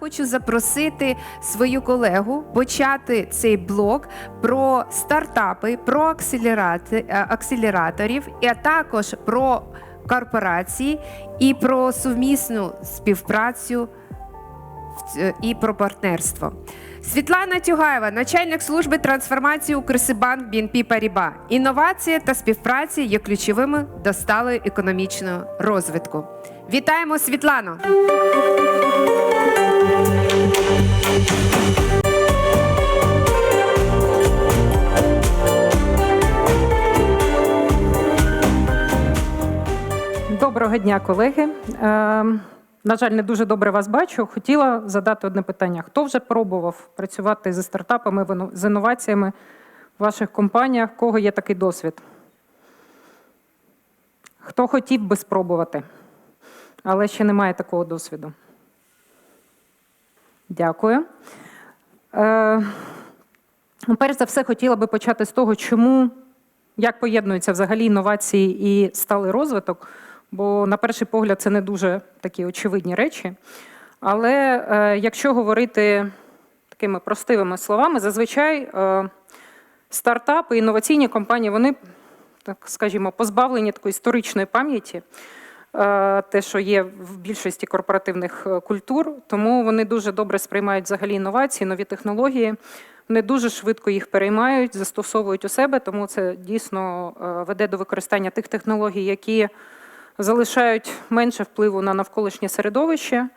хочу запросити свою колегу почати цей блок про стартапи, про акселерати, е, акселераторів, а також про корпорації і про сумісну співпрацю і про партнерство. Світлана Тюгаєва, начальник служби трансформації Укрсибанк BNP Paribas. Інновація та співпраця є ключовими до сталої економічного розвитку. Вітаємо Світлану! Доброго дня, колеги. Е, на жаль, не дуже добре вас бачу. Хотіла задати одне питання: хто вже пробував працювати зі стартапами з інноваціями в ваших компаніях? В Кого є такий досвід? Хто хотів би спробувати, але ще немає такого досвіду? Дякую. Е, ну, перш за все, хотіла би почати з того, чому як поєднуються взагалі інновації і сталий розвиток, бо на перший погляд це не дуже такі очевидні речі. Але е, якщо говорити такими простивими словами, зазвичай е, стартапи, інноваційні компанії, вони, так скажімо, позбавлені такої історичної пам'яті, е, те, що є в більшості корпоративних е, культур, тому вони дуже добре сприймають взагалі інновації, нові технології. Вони дуже швидко їх переймають, застосовують у себе, тому це дійсно е, веде до використання тих технологій, які залишають менше впливу на навколишнє середовище,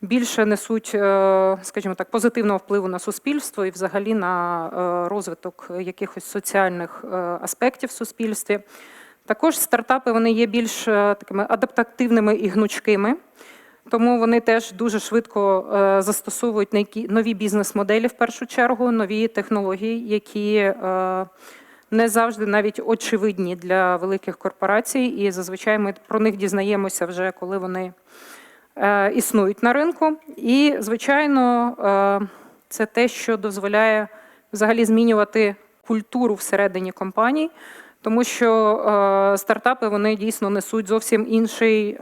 більше несуть, е, скажімо так, позитивного впливу на суспільство і взагалі на е, розвиток якихось соціальних е, аспектів в суспільстві. Також стартапи вони є більш такими адаптативними і гнучкими. Тому вони теж дуже швидко застосовують нові бізнес-моделі в першу чергу, нові технології, які не завжди навіть очевидні для великих корпорацій, і зазвичай ми про них дізнаємося вже коли вони е, існують на ринку. І, звичайно, е, це те, що дозволяє взагалі змінювати культуру всередині компаній, тому що е, стартапи вони дійсно несуть зовсім інший.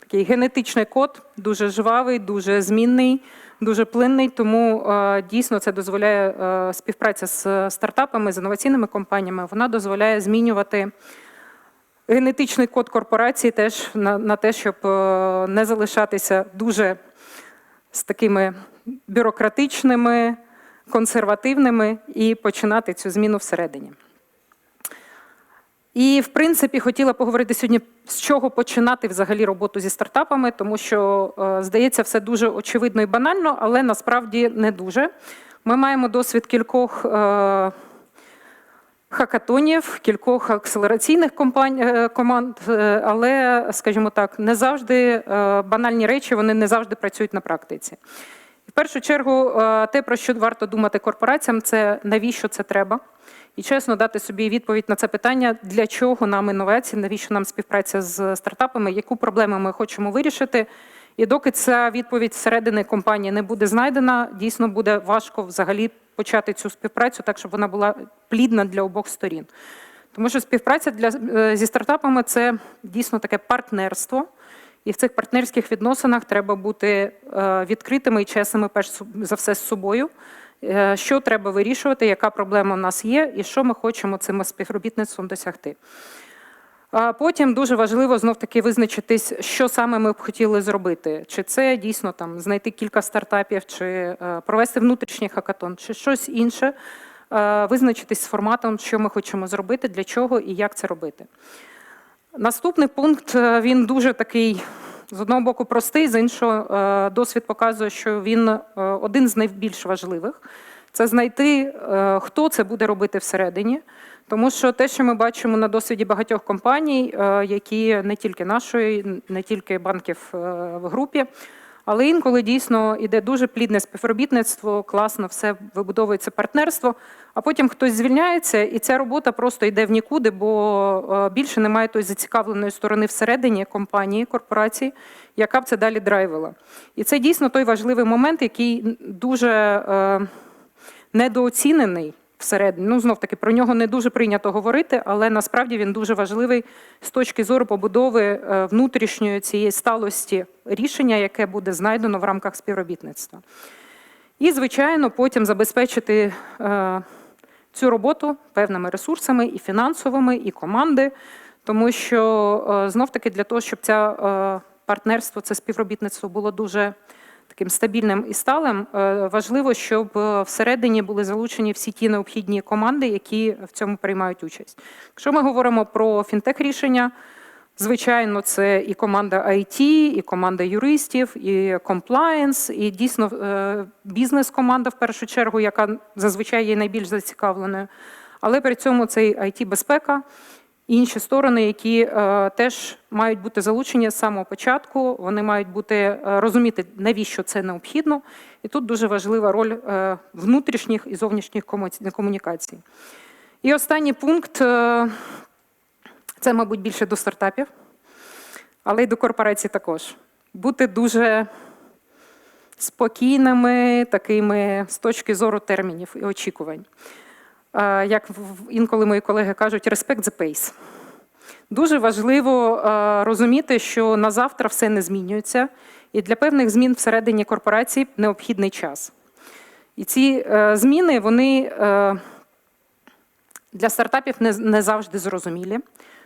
такий генетичний код, дуже жвавий, дуже змінний, дуже плинний. Тому е, дійсно це дозволяє е, співпраця з стартапами, з інноваційними компаніями. Вона дозволяє змінювати генетичний код корпорації теж на, на те, щоб е, не залишатися дуже з такими бюрократичними, консервативними і починати цю зміну всередині. І, в принципі, хотіла поговорити сьогодні, з чого починати взагалі роботу зі стартапами, тому що, е, здається, все дуже очевидно і банально, але насправді не дуже. Ми маємо досвід кількох е, хакатонів, кількох акселераційних компань, е, команд, е, але, скажімо так, не завжди е, банальні речі вони не завжди працюють на практиці. В першу чергу, е, те, про що варто думати корпораціям, це навіщо це треба. І чесно дати собі відповідь на це питання, для чого нам інновації, навіщо нам співпраця з стартапами, яку проблему ми хочемо вирішити. І доки ця відповідь зсередини компанії не буде знайдена, дійсно буде важко взагалі почати цю співпрацю так, щоб вона була плідна для обох сторін. Тому що співпраця для, е, зі стартапами це дійсно таке партнерство. І в цих партнерських відносинах треба бути е, відкритими і чесними, перш за все, з собою. Е, Що треба вирішувати, яка проблема в нас є, і що ми хочемо цим співробітництвом досягти. Потім дуже важливо знов таки визначитись, що саме ми б хотіли зробити. Чи це дійсно там знайти кілька стартапів, чи е, провести внутрішній хакатон, чи щось інше, Е, визначитись з форматом, що ми хочемо зробити, для чого і як це робити. Наступний пункт він дуже такий з одного боку простий, з іншого е, досвід показує, що він е, один з найбільш важливих. Це знайти, е, хто це буде робити всередині. Тому що те, що ми бачимо на досвіді багатьох компаній, які не тільки нашої, не тільки банків в групі, але інколи дійсно йде дуже плідне співробітництво, класно все вибудовується партнерство. А потім хтось звільняється, і ця робота просто йде в нікуди, бо е, більше немає тої зацікавленої сторони всередині компанії, корпорації, яка б це далі драйвила. І це дійсно той важливий момент, який дуже е, недооцінений всередині. Ну, знов таки, про нього не дуже прийнято говорити, але насправді він дуже важливий з точки зору побудови е, внутрішньої цієї сталості рішення, яке буде знайдено в рамках співробітництва. І, звичайно, потім забезпечити е, цю роботу певними ресурсами і фінансовими, і команди, тому що е, знов таки для того, щоб це партнерство, це співробітництво було дуже таким стабільним і сталим, е, важливо, щоб е, всередині були залучені всі ті необхідні команди, які в цьому приймають участь. Якщо ми говоримо про фінтех рішення, звичайно, це і команда IT, і команда юристів, і комплаєнс, і дійсно е, бізнес-команда в першу чергу, яка зазвичай є найбільш зацікавленою. Але при цьому це і IT-безпека, інші сторони, які е, теж мають бути залучені з самого початку. Вони мають бути е, розуміти, навіщо це необхідно. І тут дуже важлива роль е, внутрішніх і зовнішніх комунікацій. І останній пункт е, це, мабуть, більше до стартапів, але й до корпорацій також. Бути дуже спокійними, такими з точки зору термінів і очікувань. Як інколи мої колеги кажуть, respect the pace. Дуже важливо розуміти, що на завтра все не змінюється, і для певних змін всередині корпорації необхідний час. І ці е, зміни вони е, для стартапів не, завжди зрозумілі.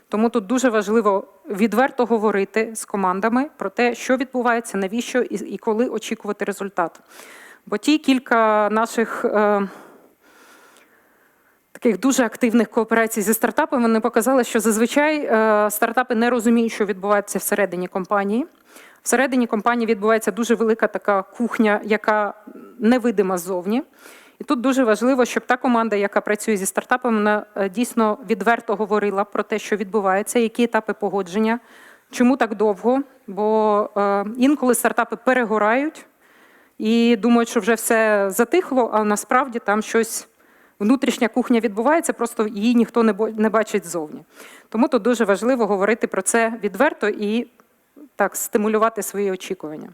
Тому тут дуже важливо відверто говорити з командами про те, що відбувається, навіщо і, і коли очікувати результат. Бо ті кілька наших е, таких дуже активних кооперацій зі стартапами вони показали, що зазвичай е, стартапи не розуміють, що відбувається всередині компанії. Всередині компанії відбувається дуже велика така кухня, яка невидима ззовні. І тут дуже важливо, щоб та команда, яка працює зі стартапами, вона е, дійсно відверто говорила про те, що відбувається, які етапи погодження, чому так довго. Бо е, інколи стартапи перегорають і думають, що вже все затихло, а насправді там щось внутрішня кухня відбувається, просто її ніхто не бачить ззовні. Тому тут дуже важливо говорити про це відверто і так стимулювати свої очікування.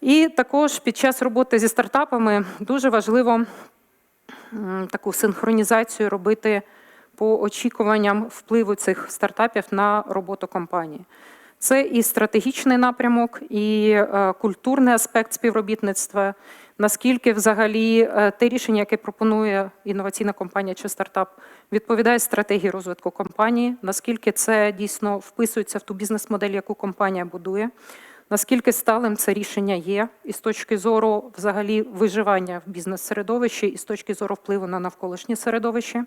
І також під час роботи зі стартапами дуже важливо таку синхронізацію робити по очікуванням впливу цих стартапів на роботу компанії. Це і стратегічний напрямок, і е, культурний аспект співробітництва. Наскільки взагалі е, те рішення, яке пропонує інноваційна компанія чи стартап, відповідає стратегії розвитку компанії, наскільки це дійсно вписується в ту бізнес-модель, яку компанія будує, наскільки сталим це рішення є, і з точки зору взагалі виживання в бізнес-середовищі, і з точки зору впливу на навколишнє середовище.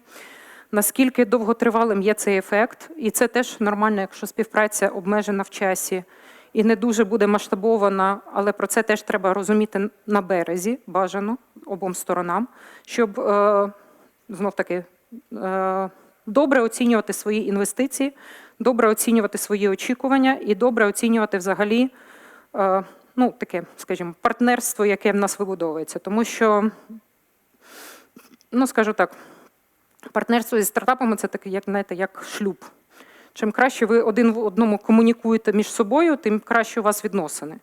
Наскільки довготривалим є цей ефект, і це теж нормально, якщо співпраця обмежена в часі і не дуже буде масштабована, але про це теж треба розуміти на березі, бажано обом сторонам, щоб е, знов таки е, добре оцінювати свої інвестиції, добре оцінювати свої очікування і добре оцінювати взагалі е, ну, таке, скажімо, партнерство, яке в нас вибудовується. Тому що, ну скажу так, партнерство зі стартапами це таке, як знаєте, як шлюб. Чим краще ви один в одному комунікуєте між собою, тим краще у вас відносини.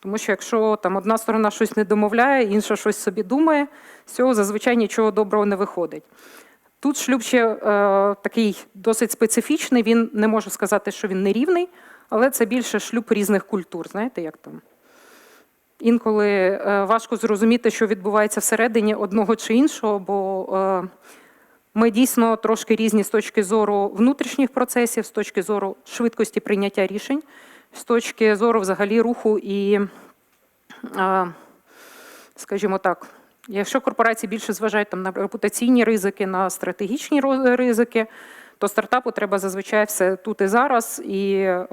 Тому що якщо там одна сторона щось не домовляє, інша щось собі думає, з цього зазвичай нічого доброго не виходить. Тут шлюб ще е, такий досить специфічний. Він не можу сказати, що він нерівний, але це більше шлюб різних культур. Знаєте, як там? Інколи е, важко зрозуміти, що відбувається всередині одного чи іншого, бо е, ми дійсно трошки різні з точки зору внутрішніх процесів, з точки зору швидкості прийняття рішень, з точки зору взагалі руху і, скажімо так, якщо корпорації більше зважають там, на репутаційні ризики, на стратегічні ризики, то стартапу треба зазвичай все тут і зараз, і е,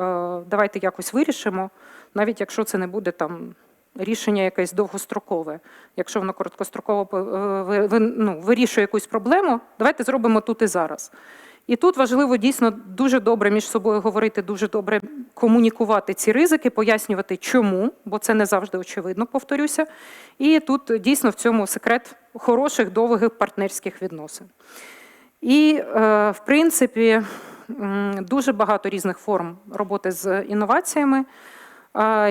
давайте якось вирішимо, навіть якщо це не буде там рішення якесь довгострокове. Якщо воно короткостроково е, ну, вирішує якусь проблему, давайте зробимо тут і зараз. І тут важливо дійсно дуже добре між собою говорити, дуже добре комунікувати ці ризики, пояснювати, чому, бо це не завжди очевидно, повторюся. І тут дійсно в цьому секрет хороших, довгих партнерських відносин. І, е, в принципі, дуже багато різних форм роботи з інноваціями.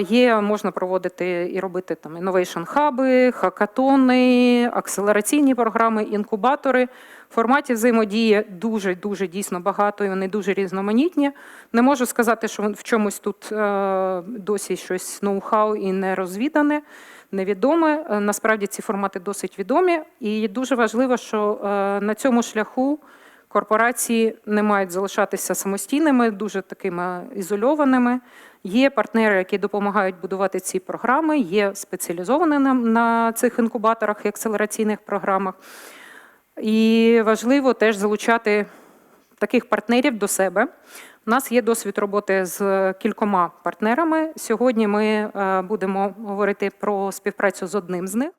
Є, можна проводити і робити там інновейшн хаби, хакатони, акселераційні програми, інкубатори. Форматів взаємодії дуже дуже дійсно багато, і вони дуже різноманітні. Не можу сказати, що в чомусь тут е, досі щось ноу-хау і не розвідане, невідоме. Е, Насправді ці формати досить відомі, і дуже важливо, що е, на цьому шляху корпорації не мають залишатися самостійними, дуже такими ізольованими. Є партнери, які допомагають будувати ці програми, є спеціалізовані на, на цих інкубаторах і акселераційних програмах. І важливо теж залучати таких партнерів до себе. У нас є досвід роботи з кількома партнерами. Сьогодні ми е, будемо говорити про співпрацю з одним з них.